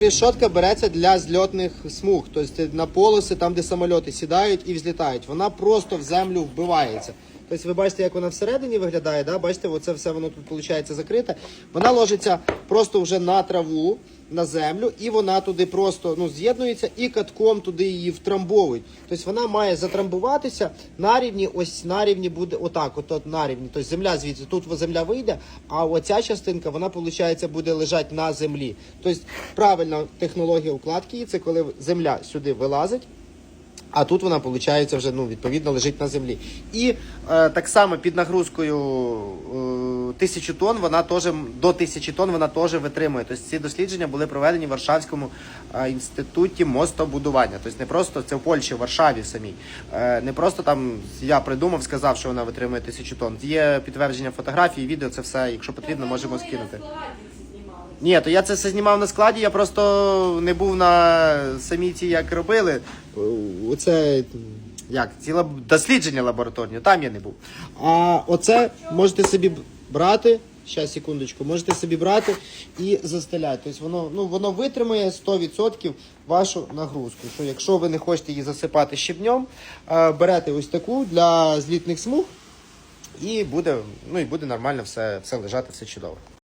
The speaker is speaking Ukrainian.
Рішотка береться для зльотних смуг, тобто на полоси, там де самольоти сідають і взлітають. Вона просто в землю вбивається. Тобто ви бачите, як вона всередині виглядає, да? бачите, оце все воно тут виходить закрите. Вона ложиться просто вже на траву, на землю, і вона туди просто ну, з'єднується і катком туди її втрамбовують. Тобто вона має затрамбуватися на рівні, ось на рівні буде отак, от, от на рівні. Тобто земля звідси, тут земля вийде, а оця частинка, вона, виходить, буде лежати на землі. Тобто правильна технологія укладки це коли земля сюди вилазить. А тут вона, виходить, вже ну, відповідно лежить на землі. І е, так само під нагрузкою е, тисячу тонн, вона теж до тисячі тонн вона теж витримує. Тобто ці дослідження були проведені в Варшавському е, інституті мостобудування. Тобто не просто це в Польщі, в Варшаві самій. Е, не просто там я придумав, сказав, що вона витримує тисячу тонн. Є підтвердження фотографії, відео, це все, якщо потрібно, можемо скинути. Ні, то я це все знімав на складі, я просто не був на самій цій, як робили. Оце як, ці лаб- дослідження лабораторні, там я не був. А оце можете собі брати. Щас, секундочку, можете собі брати і застеляти. Тобто воно, ну, воно витримає 100% вашу нагрузку. Що якщо ви не хочете її засипати щебнем, е, берете ось таку для злітних смуг і буде, ну, і буде нормально все, все лежати, все чудово.